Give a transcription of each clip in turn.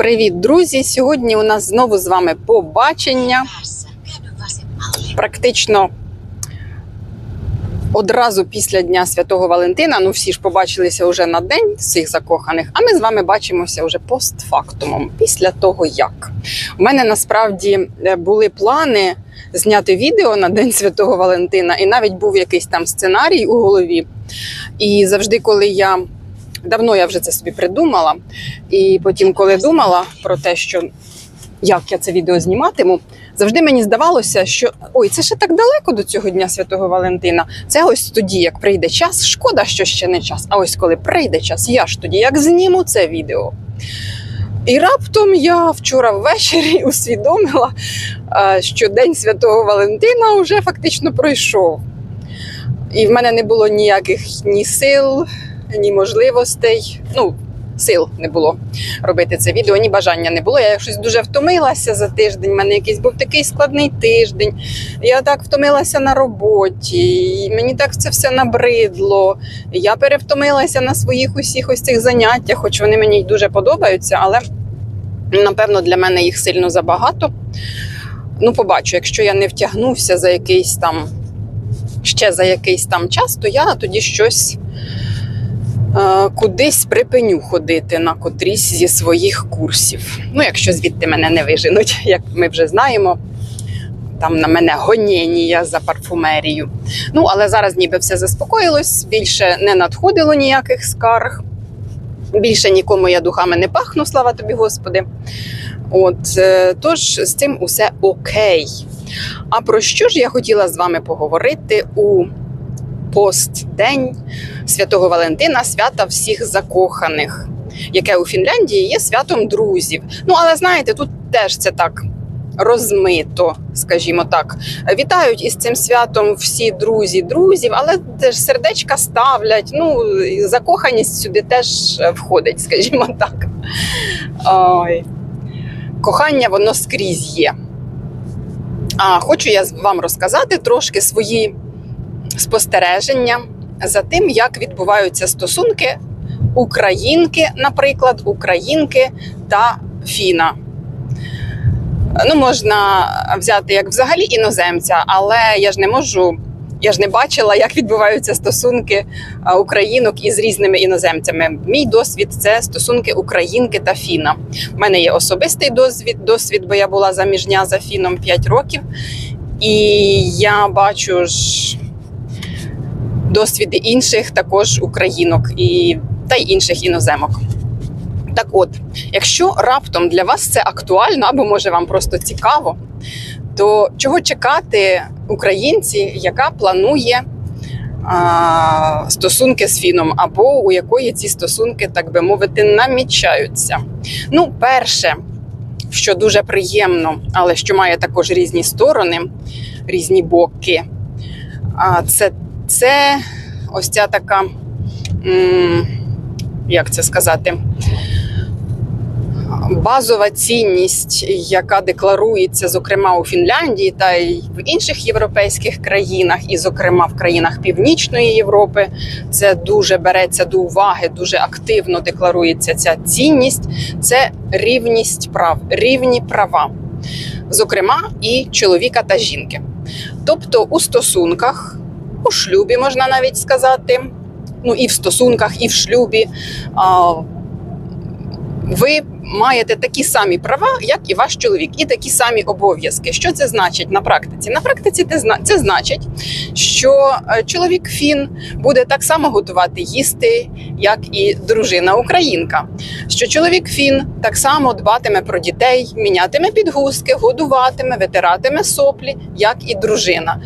Привіт, друзі! Сьогодні у нас знову з вами побачення. Практично одразу після Дня Святого Валентина. Ну, всі ж побачилися вже на день всіх закоханих, а ми з вами бачимося вже постфактумом, після того як. У мене насправді е, були плани зняти відео на День Святого Валентина, і навіть був якийсь там сценарій у голові. І завжди, коли я давно я вже це собі придумала, і потім, коли думала про те, що як я це відео зніматиму, завжди мені здавалося, що ой, це ще так далеко до цього дня Святого Валентина. Це ось тоді, як прийде час. Шкода, що ще не час. А ось коли прийде час, я ж тоді як зніму це відео. І раптом я вчора ввечері усвідомила, що День Святого Валентина вже фактично пройшов. І в мене не було ніяких ні сил, ні можливостей. Ну, сил не було робити це відео, ні бажання не було. Я щось дуже втомилася за тиждень. У мене якийсь був такий складний тиждень. Я так втомилася на роботі, і мені так це все набридло. Я перевтомилася на своїх усіх ось цих заняттях, хоч вони мені й дуже подобаються, але напевно для мене їх сильно забагато. Ну, побачу, якщо я не втягнувся за якийсь там ще за якийсь там час, то я тоді щось кудись припиню ходити на котрісь зі своїх курсів. Ну, якщо звідти мене не виженуть, як ми вже знаємо. Там на мене гонєнія за парфумерію. Ну, але зараз ніби все заспокоїлось, більше не надходило ніяких скарг. Більше нікому я духами не пахну, слава тобі, Господи. От, е, тож з цим усе окей. А про що ж я хотіла з вами поговорити у постдень Святого Валентина, свята всіх закоханих, яке у Фінляндії є святом друзів. Ну, але знаєте, тут теж це так розмито, скажімо так. Вітають із цим святом всі друзі друзів, але теж сердечка ставлять. Ну, закоханість сюди теж входить, скажімо так. Ой. Кохання воно скрізь є. А хочу я вам розказати трошки свої спостереження за тим, як відбуваються стосунки українки, наприклад, українки та фіна. Ну, можна взяти як взагалі іноземця, але я ж не можу. Я ж не бачила, як відбуваються стосунки українок із різними іноземцями. Мій досвід це стосунки українки та фіна. У мене є особистий досвід, досвід, бо я була заміжня за фіном 5 років, і я бачу ж досвіди інших також українок і та й інших іноземок. Так от, якщо раптом для вас це актуально, або може вам просто цікаво, то чого чекати українці, яка планує а, стосунки з фіном, або у якої ці стосунки, так би мовити, намічаються? Ну, перше, що дуже приємно, але що має також різні сторони, різні боки, а, це, це ось ця така, як це сказати, базова цінність, яка декларується, зокрема у Фінляндії та й в інших європейських країнах, і, зокрема, в країнах Північної Європи, це дуже береться до уваги, дуже активно декларується ця цінність. Це рівність прав, рівні права, зокрема, і чоловіка та жінки. Тобто у стосунках, у шлюбі можна навіть сказати, ну і в стосунках, і в шлюбі. а, ви маєте такі самі права, як і ваш чоловік, і такі самі обов'язки. Що це значить на практиці? На практиці це значить, що е, чоловік фін буде так само готувати їсти, як і дружина українка. Що чоловік фін так само дбатиме про дітей, мінятиме підгузки, годуватиме, витиратиме соплі, як і дружина.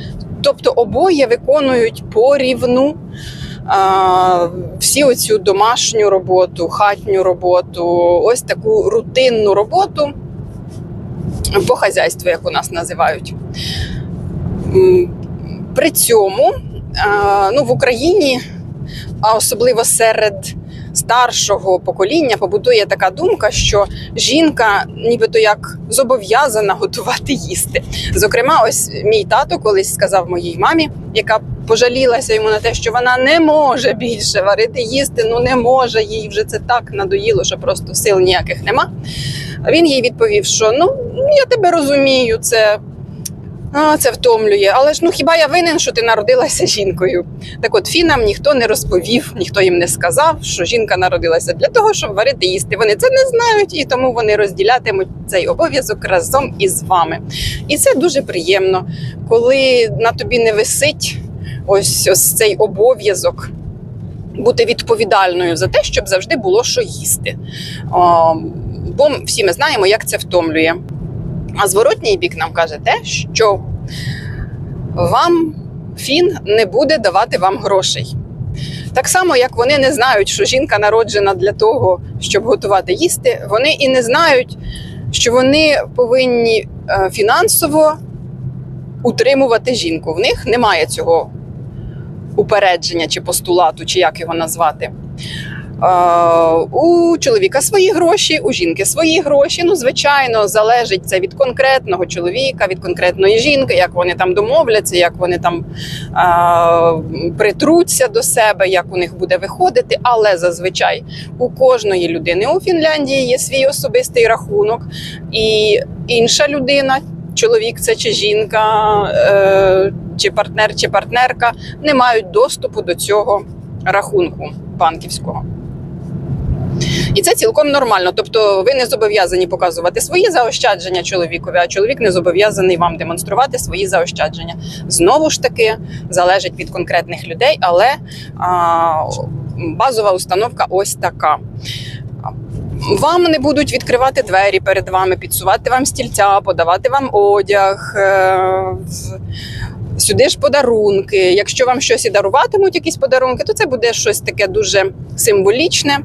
Тобто обоє виконують порівну а, всі оцю домашню роботу, хатню роботу, ось таку рутинну роботу по хазяйству, як у нас називають. При цьому а, ну, в Україні, а особливо серед старшого покоління побутує така думка, що жінка нібито як зобов'язана готувати їсти. Зокрема, ось мій тато колись сказав моїй мамі, яка пожалілася йому на те, що вона не може більше варити їсти, ну не може їй вже це так надоїло, що просто сил ніяких нема. Він їй відповів, що ну я тебе розумію, це. А, це втомлює. Але ж ну хіба я винен, що ти народилася жінкою? Так от фінам ніхто не розповів, ніхто їм не сказав, що жінка народилася для того, щоб варити їсти. Вони це не знають, і тому вони розділятимуть цей обов'язок разом із вами. І це дуже приємно, коли на тобі не висить ось, ось цей обов'язок. Бути відповідальною за те, щоб завжди було що їсти. О, бо всі ми знаємо, як це втомлює. А зворотній бік нам каже те, що вам фін не буде давати вам грошей. Так само, як вони не знають, що жінка народжена для того, щоб готувати їсти, вони і не знають, що вони повинні е, фінансово утримувати жінку. В них немає цього упередження чи постулату, чи як його назвати. У чоловіка свої гроші, у жінки свої гроші. Ну, звичайно, залежить це від конкретного чоловіка, від конкретної жінки, як вони там домовляться, як вони там е, притруться до себе, як у них буде виходити. Але зазвичай у кожної людини у Фінляндії є свій особистий рахунок, і інша людина. Чоловік це чи жінка, е, чи партнер, чи партнерка не мають доступу до цього рахунку банківського. І це цілком нормально. Тобто, ви не зобов'язані показувати свої заощадження чоловікові, а чоловік не зобов'язаний вам демонструвати свої заощадження. Знову ж таки, залежить від конкретних людей, але а, базова установка ось така. Вам не будуть відкривати двері перед вами, підсувати вам стільця, подавати вам одяг. е, Сюди ж подарунки. Якщо вам щось і даруватимуть, якісь подарунки, то це буде щось таке дуже символічне.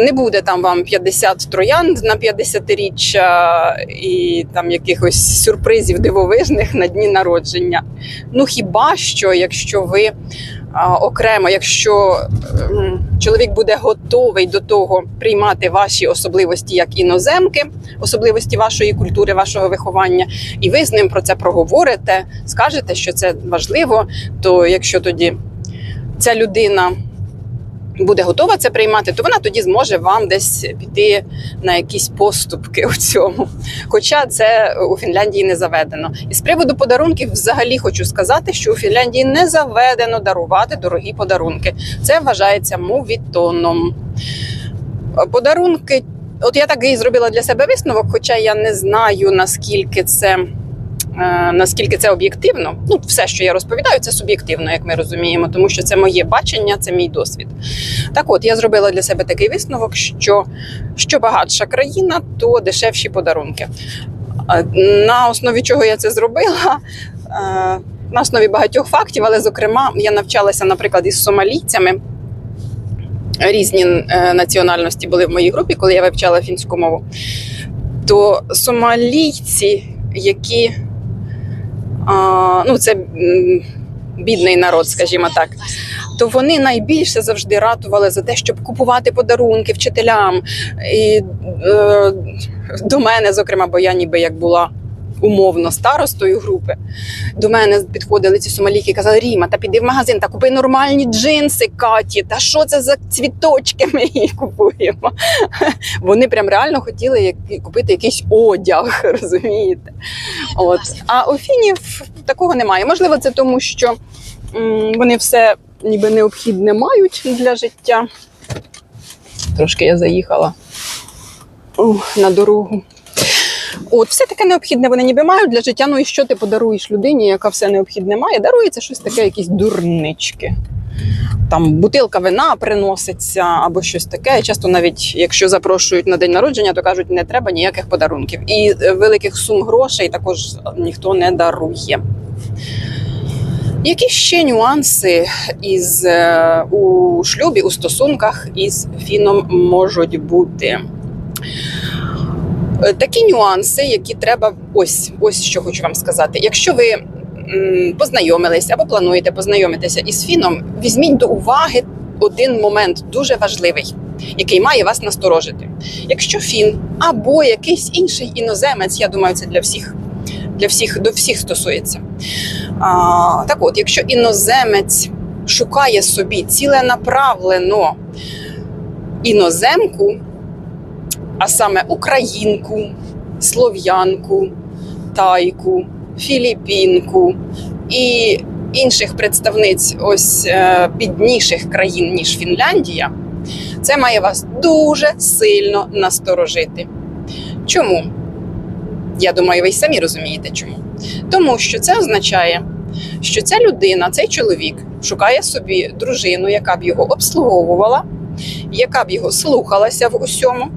Не буде там вам 50 троянд на 50-річчя і там якихось сюрпризів дивовижних на дні народження. Ну хіба що, якщо ви а, окремо, якщо ем, чоловік буде готовий до того приймати ваші особливості як іноземки, особливості вашої культури, вашого виховання, і ви з ним про це проговорите, скажете, що це важливо, то якщо тоді ця людина буде готова це приймати, то вона тоді зможе вам десь піти на якісь поступки у цьому. Хоча це у Фінляндії не заведено. І з приводу подарунків, взагалі хочу сказати, що у Фінляндії не заведено дарувати дорогі подарунки. Це вважається мувітоном. Подарунки, от я так і зробила для себе висновок, хоча я не знаю наскільки це. Е, Наскільки це об'єктивно, ну все, що я розповідаю, це суб'єктивно, як ми розуміємо, тому що це моє бачення, це мій досвід. Так, от я зробила для себе такий висновок, що що багатша країна, то дешевші подарунки. На основі чого я це зробила? Е, На основі багатьох фактів, але зокрема, я навчалася, наприклад, із сомалійцями. Різні е, національності були в моїй групі, коли я вивчала фінську мову. То сомалійці, які ну, це бідний народ, скажімо так, то вони найбільше завжди ратували за те, щоб купувати подарунки вчителям. І е, до мене, зокрема, бо я ніби як була. Умовно старостою групи до мене підходили ці сомалійки і казали: Ріма, та піди в магазин та купи нормальні джинси Каті. Та що це за цвіточки ми їх купуємо? Вони прям реально хотіли купити якийсь одяг, розумієте? От. А у фінів такого немає. Можливо, це тому, що вони все ніби необхідне мають для життя. Трошки я заїхала ух, на дорогу. От, все таке необхідне вони ніби мають для життя. Ну і що ти подаруєш людині, яка все необхідне має? Дарується щось таке, якісь дурнички. Там бутилка вина приноситься або щось таке. Часто навіть якщо запрошують на день народження, то кажуть, не треба ніяких подарунків. І е, великих сум грошей також ніхто не дарує. Які ще нюанси із е, у шлюбі, у стосунках із фіном можуть бути? Е, Такі нюанси, які треба ось ось що хочу вам сказати. Якщо ви м, познайомилися або плануєте познайомитися із фіном, візьміть до уваги один момент дуже важливий, який має вас насторожити. Якщо фін або якийсь інший іноземець, я думаю, це для всіх, для всіх до всіх стосується. А, так от, якщо іноземець шукає собі ціленаправлено іноземку, а саме українку, слов'янку, тайку, філіпінку і інших представниць ось е, бідніших країн, ніж Фінляндія, це має вас дуже сильно насторожити. Чому? Я думаю, ви й самі розумієте чому. Тому що це означає, що ця людина, цей чоловік шукає собі дружину, яка б його обслуговувала, яка б його слухалася в усьому,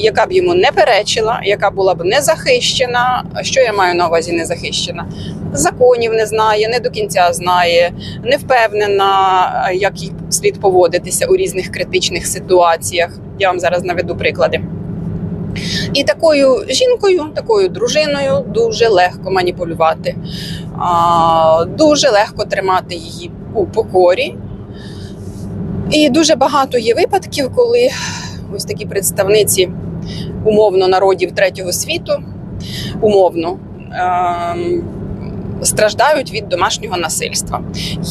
яка б йому не перечила, яка була б не захищена. Що я маю на увазі не захищена? Законів не знає, не до кінця знає, не впевнена, як слід поводитися у різних критичних ситуаціях. Я вам зараз наведу приклади. І такою жінкою, такою дружиною дуже легко маніпулювати, дуже легко тримати її у покорі. І дуже багато є випадків, коли ось такі представниці умовно народів третього світу, умовно. ем, Страждають від домашнього насильства.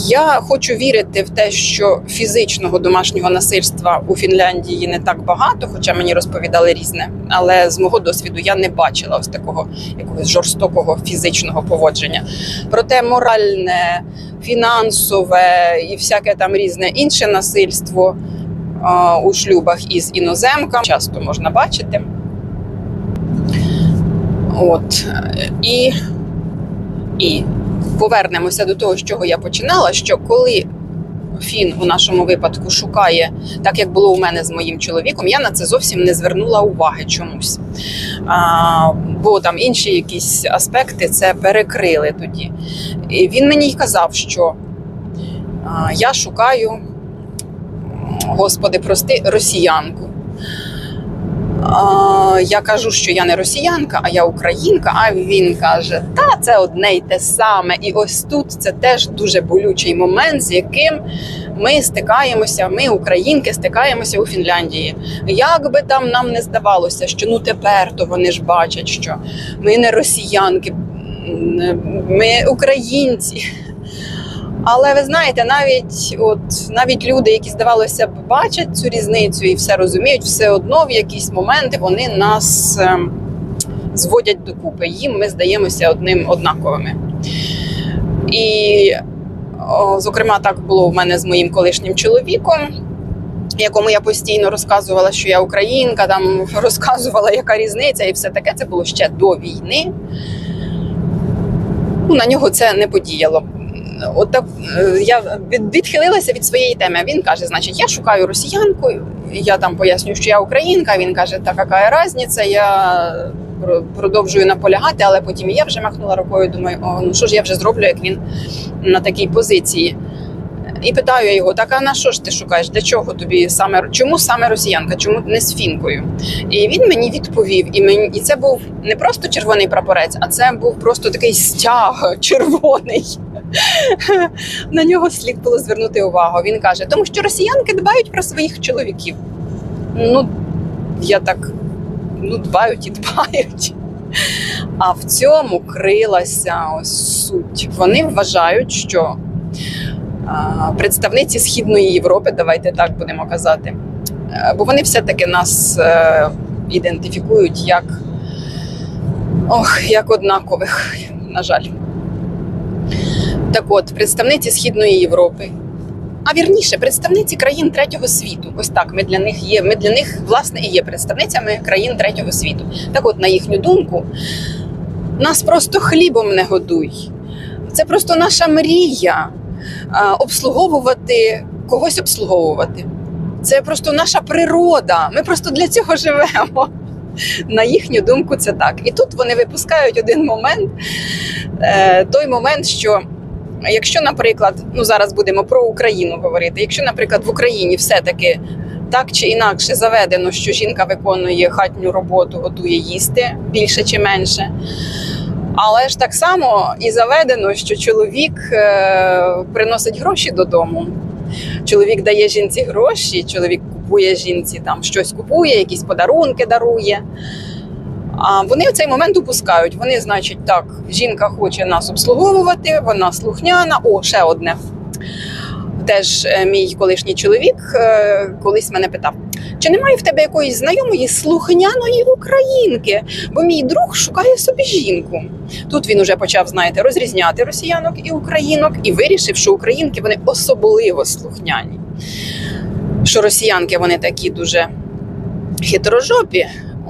Я хочу вірити в те, що фізичного домашнього насильства у Фінляндії не так багато, хоча мені розповідали різне. Але з мого досвіду я не бачила ось такого якогось жорстокого фізичного поводження. Проте моральне, фінансове і всяке там різне інше насильство у шлюбах із іноземками часто можна бачити. От і, і повернемося до того, з чого я починала. Що коли фін у нашому випадку шукає, так як було у мене з моїм чоловіком, я на це зовсім не звернула уваги чомусь. А, бо там інші якісь аспекти це перекрили тоді. І він мені й казав, що а, я шукаю, господи, прости, росіянку. Я кажу, що я не росіянка, а я українка. А він каже: Та це одне й те саме. І ось тут це теж дуже болючий момент, з яким ми стикаємося. Ми, українки, стикаємося у Фінляндії. Як би там нам не здавалося, що ну тепер то вони ж бачать, що ми не росіянки, ми українці. Але ви знаєте, навіть от навіть люди, які здавалося б бачать цю різницю і все розуміють, все одно в якісь моменти вони нас ем, зводять докупи. Їм ми здаємося одним однаковими. І, о, зокрема, так було в мене з моїм колишнім чоловіком. Якому я постійно розказувала, що я українка, там розказувала, яка різниця, і все таке це було ще до війни. Ну, на нього це не подіяло от так, е, я від- відхилилася від своєї теми. Він каже: значить, я шукаю росіянку. Я там пояснюю, що я українка. Він каже, та яка різниця, я продовжую наполягати, але потім я вже махнула рукою. Думаю, о, ну що ж я вже зроблю, як він на такій позиції. І питаю я його: так а на що ж ти шукаєш? Для чого тобі саме чому саме росіянка? Чому не з фінкою? І він мені відповів, і мені і це був не просто червоний прапорець, а це був просто такий стяг червоний. На нього слід було звернути увагу. Він каже, тому що росіянки дбають про своїх чоловіків. Ну, я так ну, дбають і дбають. А в цьому крилася ось суть. Вони вважають, що а, представниці Східної Європи, давайте так будемо казати, е, бо вони все-таки нас е, ідентифікують як, ох, як однакових, на жаль. Так от, представниці Східної Європи, а вірніше, представниці країн третього світу. Ось так, ми для них є. Ми для них, власне, і є представницями країн третього світу. Так от, на їхню думку, нас просто хлібом не годуй. Це просто наша мрія обслуговувати когось обслуговувати. Це просто наша природа. Ми просто для цього живемо. На їхню думку, це так. І тут вони випускають один момент, е, той момент, що якщо, наприклад, ну зараз будемо про Україну говорити, якщо, наприклад, в Україні все-таки так чи інакше заведено, що жінка виконує хатню роботу, готує їсти більше чи менше. Але ж так само і заведено, що чоловік е, приносить гроші додому. Чоловік дає жінці гроші, чоловік купує жінці там щось купує, якісь подарунки дарує. А вони в цей момент упускають. Вони, значить, так, жінка хоче нас обслуговувати, вона слухняна. О, ще одне. Теж е, мій колишній чоловік е, колись мене питав: чи немає в тебе якоїсь знайомої слухняної українки? Бо мій друг шукає собі жінку. Тут він уже почав, знаєте, розрізняти росіянок і українок і вирішив, що українки вони особливо слухняні. Що росіянки вони такі дуже хитрожопі.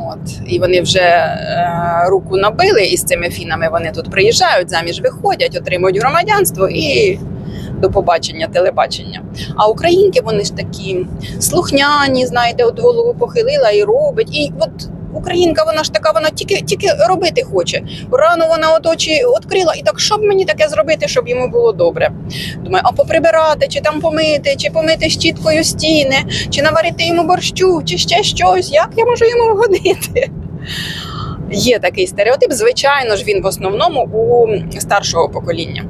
От, і вони вже е, руку набили, і з цими фінами вони тут приїжджають, заміж виходять, отримують громадянство і до побачення, телебачення. А українки вони ж такі слухняні, знаєте, от голову похилила і робить. І от українка, вона ж така, вона тільки, тільки робити хоче. Рано вона от очі відкрила, і так, що б мені таке зробити, щоб йому було добре. Думаю, а поприбирати, чи там помити, чи помити щіткою стіни, чи наварити йому борщу, чи ще щось. Як я можу йому вгодити? Є такий стереотип. Звичайно ж, він в основному у старшого покоління.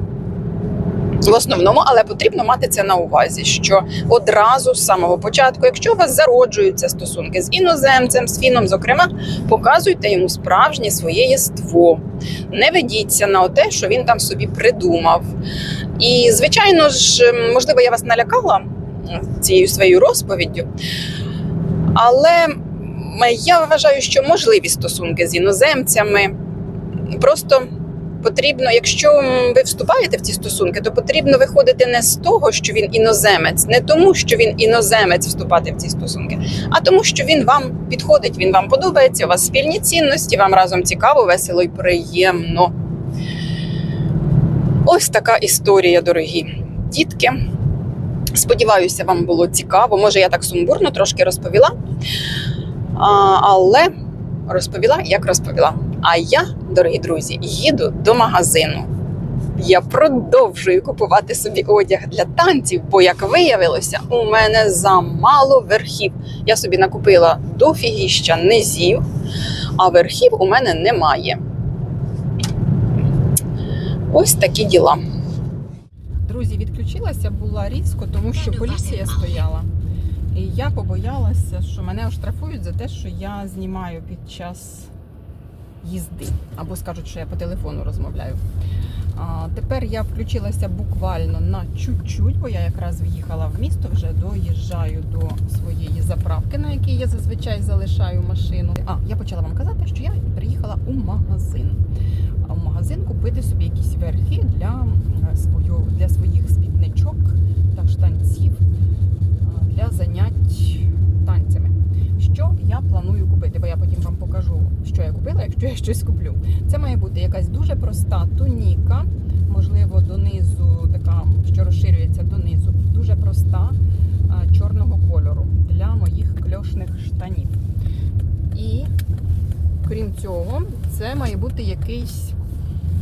В основному, але потрібно мати це на увазі, що одразу з самого початку, якщо у вас зароджуються стосунки з іноземцем, з фіном, зокрема, показуйте йому справжнє своє єство. Не ведіться на те, що він там собі придумав. І, звичайно ж, можливо, я вас налякала цією своєю розповіддю, але я вважаю, що можливі стосунки з іноземцями просто потрібно, якщо ви вступаєте в ці стосунки, то потрібно виходити не з того, що він іноземець, не тому, що він іноземець вступати в ці стосунки, а тому, що він вам підходить, він вам подобається, у вас спільні цінності, вам разом цікаво, весело і приємно. Ось така історія, дорогі дітки. Сподіваюся, вам було цікаво. Може, я так сумбурно трошки розповіла, але розповіла, як розповіла. А я, дорогі друзі, їду до магазину. Я продовжую купувати собі одяг для танців, бо, як виявилося, у мене замало верхів. Я собі накупила дофігіща низів, а верхів у мене немає. Ось такі діла. Друзі, відключилася була різко, тому що поліція стояла. І я побоялася, що мене оштрафують за те, що я знімаю під час їзди. Або скажуть, що я по телефону розмовляю. А, тепер я включилася буквально на чуть-чуть, бо я якраз в'їхала в місто, вже доїжджаю до своєї заправки, на якій я зазвичай залишаю машину. А, я почала вам казати, що я приїхала у магазин. А в магазин купити собі якісь верхи для, свою, для своїх спідничок та штанців для занять танцями. Що я планую купити, бо я потім вам покажу, що я купила, якщо я щось куплю. Це має бути якась дуже проста туніка, можливо, донизу, така, що розширюється донизу, дуже проста чорного кольору для моїх кльошних штанів. І крім цього, це має бути якийсь,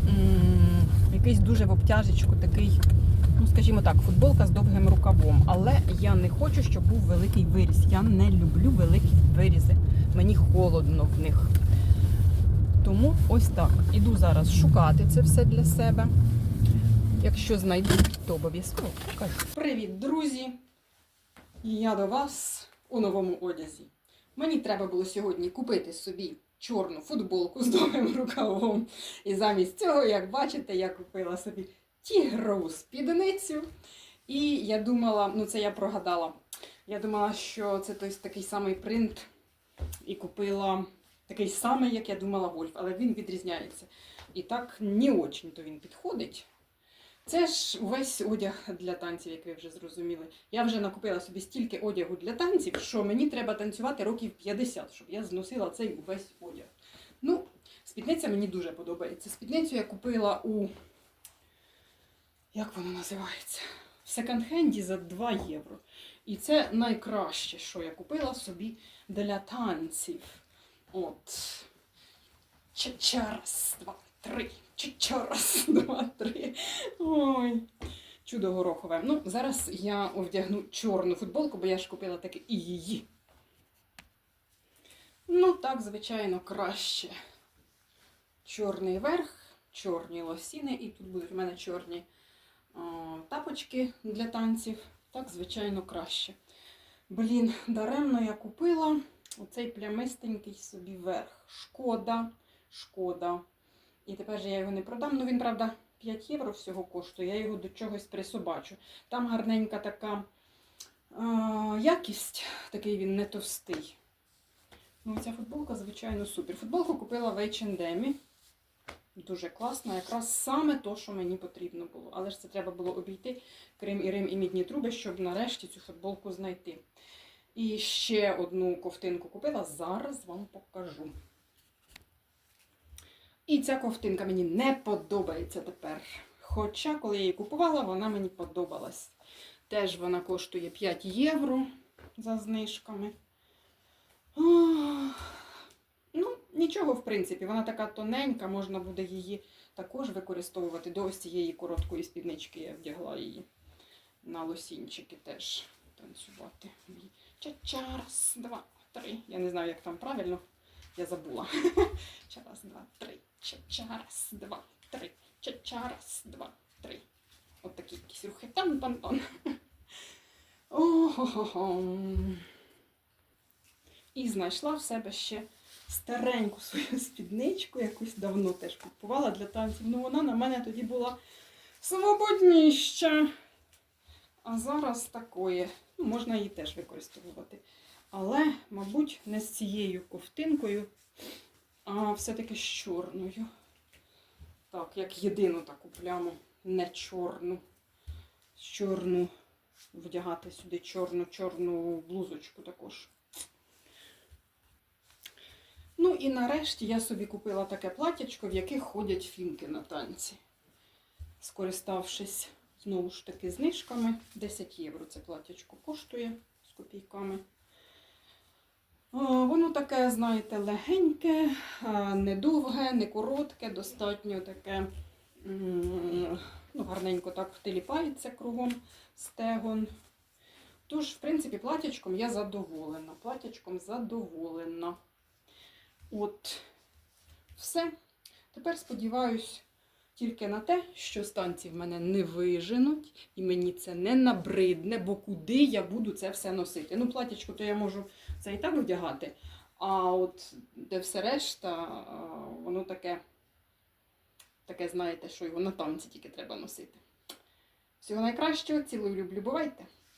м, якийсь дуже в обтяжечку такий. Ну, скажімо так, футболка з довгим рукавом. Але я не хочу, щоб був великий виріз. Я не люблю великі вирізи. Мені холодно в них. Тому ось так. Іду зараз шукати це все для себе. Якщо знайду, то обов'язково покажу. Привіт, друзі! Я до вас у новому одязі. Мені треба було сьогодні купити собі чорну футболку з довгим рукавом. І замість цього, як бачите, я купила собі тігрову спідницю. І я думала, ну це я прогадала. Я думала, що це той такий самий принт, і купила такий самий, як я думала, Вольф, але він відрізняється. І так не очень то він підходить. Це ж увесь одяг для танців, як ви вже зрозуміли. Я вже накупила собі стільки одягу для танців, що мені треба танцювати років 50, щоб я зносила цей увесь одяг. Ну, спідниця мені дуже подобається. Спідницю я купила у як воно називається? В секонд-хенді за 2 євро. І це найкраще, що я купила собі для танців. От. Раз, два, три. Раз, два, три. Ой. Чудо горохове. Ну, зараз я одягну чорну футболку, бо я ж купила таки і її. Ну, так, звичайно, краще. Чорний верх, чорні лосіни, і тут будуть в мене чорні о, тапочки для танців. Так, звичайно, краще. Блін, даремно я купила оцей плямистенький собі верх. Шкода, шкода. І тепер же я його не продам. Ну він, правда, 5 євро всього коштує, я його до чогось присобачу. Там гарненька така е, якість, такий він не товстий. Ну, ця футболка, звичайно, супер. Футболку купила в H&M. Дуже класна, якраз саме то, що мені потрібно було. Але ж це треба було обійти Крим і Рим і мідні труби, щоб нарешті цю футболку знайти. І ще одну ковтинку купила, зараз вам покажу. І ця ковтинка мені не подобається тепер. Хоча, коли я її купувала, вона мені подобалась. Теж вона коштує 5 євро за знижками. Ох. Нічого, в принципі, вона така тоненька, можна буде її також використовувати. До ось цієї короткої спіднички я вдягла її на лосінчики теж танцювати. Ча-ча, раз, два, три. Я не знаю, як там правильно, я забула. Ча, раз, два, три. Ча-ча, раз, два, три. Ча-ча, раз, два, три. От такі якісь рухи. Тан-тан-тан. О-хо-хо-хо. І знайшла в себе ще стареньку свою спідничку, якусь давно теж купувала для танців. Ну вона на мене тоді була свободніща. А зараз такої. Ну, можна її теж використовувати. Але, мабуть, не з цією ковтинкою, а все-таки з чорною. Так, як єдину таку пляму, не чорну. З чорну вдягати сюди чорну-чорну блузочку також. Ну і нарешті я собі купила таке платячко, в яких ходять фінки на танці. Скориставшись знову ж таки знижками, 10 євро це платячко коштує з копійками. Воно таке, знаєте, легеньке, а, не коротке, достатньо таке ну, гарненько так втиліпається кругом стегон. Тож, в принципі, платячком я задоволена. Платячком задоволена. От, все. Тепер сподіваюсь тільки на те, що станції в мене не виженуть, і мені це не набридне, бо куди я буду це все носити. Ну, платячко, то я можу це і так вдягати. А от де все решта, воно таке, таке, знаєте, що його на танці тільки треба носити. Всього найкращого, цілую, люблю, бувайте!